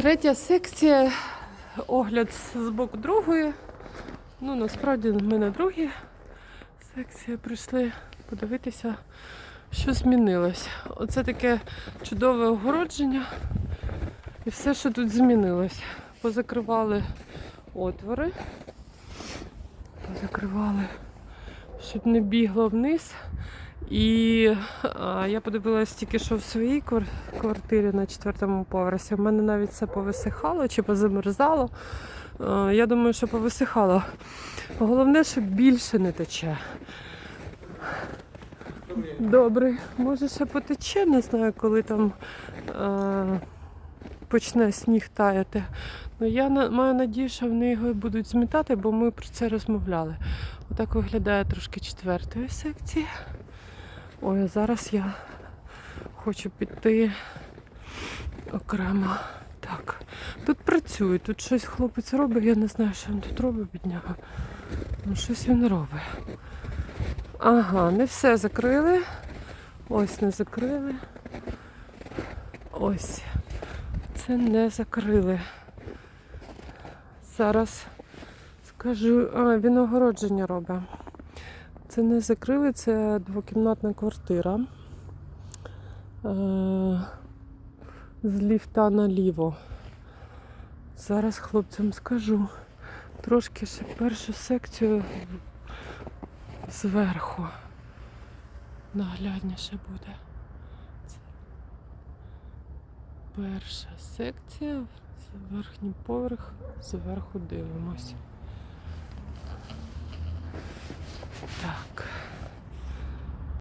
Третя секція, огляд з боку другої. Ну, насправді ми на другій секції прийшли подивитися, що змінилось. Оце таке чудове огородження. І все, що тут змінилось. Позакривали отвори. Позакривали, щоб не бігло вниз. І а, я подивилась тільки що в своїй квартирі на четвертому поверсі. У мене навіть все повисихало чи позамерзало. А, я думаю, що повисихало. Головне, щоб більше не тече. Добре, може ще потече, не знаю, коли там е, почне сніг таяти. Ну я на, маю надію, що вони його будуть змітати, бо ми про це розмовляли. Отак виглядає трошки четвертої секції. Ой, а зараз я хочу піти окремо. Так, тут працює, тут щось хлопець робить, я не знаю, що він тут робить, бідняга. Ну, щось він робить. Ага, не все закрили. Ось не закрили. Ось. Це не закрили. Зараз скажу. А, він огородження робить. Це не закрили, це двокімнатна квартира. Е, з ліфта наліво. Зараз хлопцям скажу. Трошки ще першу секцію зверху. Наглядніше буде. Це перша секція, верхній поверх, зверху дивимось. Так.